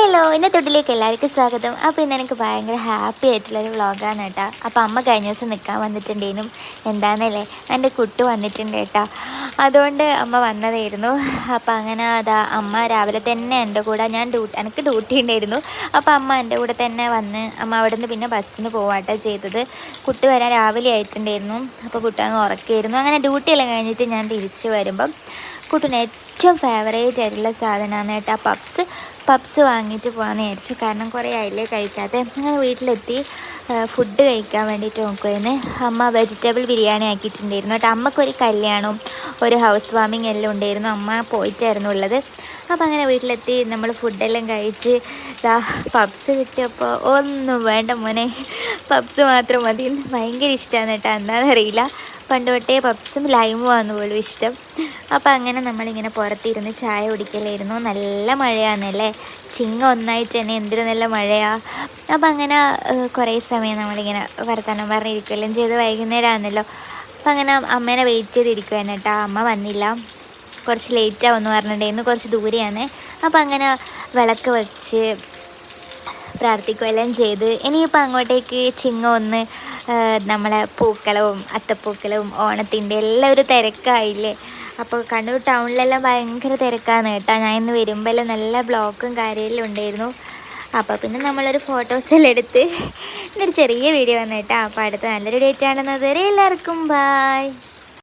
Hello എന്റെ തൊട്ടിലേക്ക് എല്ലാവർക്കും സ്വാഗതം. അപ്പോൾ ഇന്ന് എനിക്ക് ഭയങ്കര ഹാപ്പി ആയിട്ടുള്ളൊരു വ്ളോഗാണ് കേട്ടോ അപ്പോൾ അമ്മ കഴിഞ്ഞ ദിവസം നിൽക്കാൻ വന്നിട്ടുണ്ടേനും. എന്താണെന്നല്ലേ എന്റെ കുട്ടു വന്നിട്ടുണ്ട് കേട്ടോ അതുകൊണ്ട് അമ്മ വന്നതായിരുന്നു. അപ്പോൾ അങ്ങനെ അതാ അമ്മ രാവിലെ തന്നെ എന്റെ കൂടെ ഞാൻ ഡ്യൂട്ടി എനിക്ക് ഡ്യൂട്ടി ഉണ്ടായിരുന്നു. അപ്പോൾ അമ്മ എന്റെ കൂടെ തന്നെ വന്ന് അമ്മ അവിടെ നിന്ന് പിന്നെ ബസ്സിന് പോവാട്ടോ ചെയ്തത്. കുട്ടി വരാൻ രാവിലെ ആയിട്ടുണ്ടായിരുന്നു. അപ്പോൾ കുട്ടി അങ്ങ് ഉറക്കായിരുന്നു. അങ്ങനെ ഡ്യൂട്ടിയെല്ലാം കഴിഞ്ഞിട്ട് ഞാൻ തിരിച്ച് വരുമ്പം കുട്ടിന് ഏറ്റവും ഫേവറേറ്റ് ആയിട്ടുള്ള സാധനമാണ് കേട്ടോ പപ്സ് പപ്സ് വാങ്ങിയിട്ട് പോകാമെന്ന് വിചാരിച്ചു. കാരണം കുറേ ആയില്ലേ കഴിക്കാതെ അങ്ങനെ വീട്ടിലെത്തി ഫുഡ് കഴിക്കാൻ വേണ്ടിയിട്ട് നോക്കുമായിരുന്നു അമ്മ വെജിറ്റബിൾ ബിരിയാണി ആക്കിയിട്ടുണ്ടായിരുന്നു കേട്ടോ. അമ്മക്കൊരു കല്യാണവും ഒരു ഹൗസ് വാമിങ് എല്ലാം ഉണ്ടായിരുന്നു. അമ്മ പോയിട്ടായിരുന്നു ഉള്ളത്. അപ്പോൾ അങ്ങനെ വീട്ടിലെത്തി നമ്മൾ ഫുഡെല്ലാം കഴിച്ച് പപ്സ് കിട്ടിയപ്പോൾ ഒന്നും വേണ്ട മോനെ. പപ്സ് മാത്രം മതി. ഭയങ്കര ഇഷ്ടമാണ് കേട്ടോ. എന്താണെന്നറിയില്ല. പണ്ട് തൊട്ടേ പപ്സും ലൈമും ആണെന്ന് പോലും ഇഷ്ടം. അപ്പോൾ അങ്ങനെ നമ്മളിങ്ങനെ പുറത്തിരുന്ന് ചായ കുടിക്കലായിരുന്നു. നല്ല മഴയാണെന്നല്ലേ ചിങ്ങ ഒന്നായിട്ട് തന്നെ എന്തൊരു നല്ല മഴയാണ് അപ്പോൾ അങ്ങനെ കുറേ സമയം നമ്മളിങ്ങനെ വർത്തമാനം പറഞ്ഞിരിക്കുകയെല്ലാം ചെയ്ത് വൈകുന്നേരമാണല്ലോ അപ്പം അങ്ങനെ അമ്മേനെ വെയിറ്റ് ചെയ്തിരിക്കുകയാണ് കേട്ടോ. അമ്മ വന്നില്ല. കുറച്ച് ലേറ്റ് ആവുമെന്ന് പറഞ്ഞിട്ടുണ്ടായിരുന്നു. കുറച്ച് ദൂരെയാണ്. അപ്പോൾ അങ്ങനെ വിളക്ക് വെച്ച് പ്രാർത്ഥിക്കുകയെല്ലാം ചെയ്ത് ഇനിയിപ്പോൾ അങ്ങോട്ടേക്ക് ചിങ്ങ ഒന്ന് നമ്മളെ പൂക്കളവും അത്തപ്പൂക്കളവും ഓണത്തിന്റെ എല്ലാം ഒരു തിരക്കായില്ലേ? അപ്പോൾ കണ്ണൂർ ടൗണിലെല്ലാം ഭയങ്കര തിരക്കാണ് കേട്ടോ. ഞാൻ ഇന്ന് വരുമ്പോൾ നല്ല ബ്ലോക്കും കാര്യമെല്ലാം ഉണ്ടായിരുന്നു. അപ്പോൾ പിന്നെ നമ്മളൊരു ഫോട്ടോസ് എല്ലാം എടുത്ത് ഇന്നൊരു ചെറിയ വീഡിയോ വന്നു കേട്ടോ. അപ്പോൾ അടുത്ത നല്ലൊരു ഡേറ്റ് ആണെന്നത് എല്ലാവർക്കും ബായ്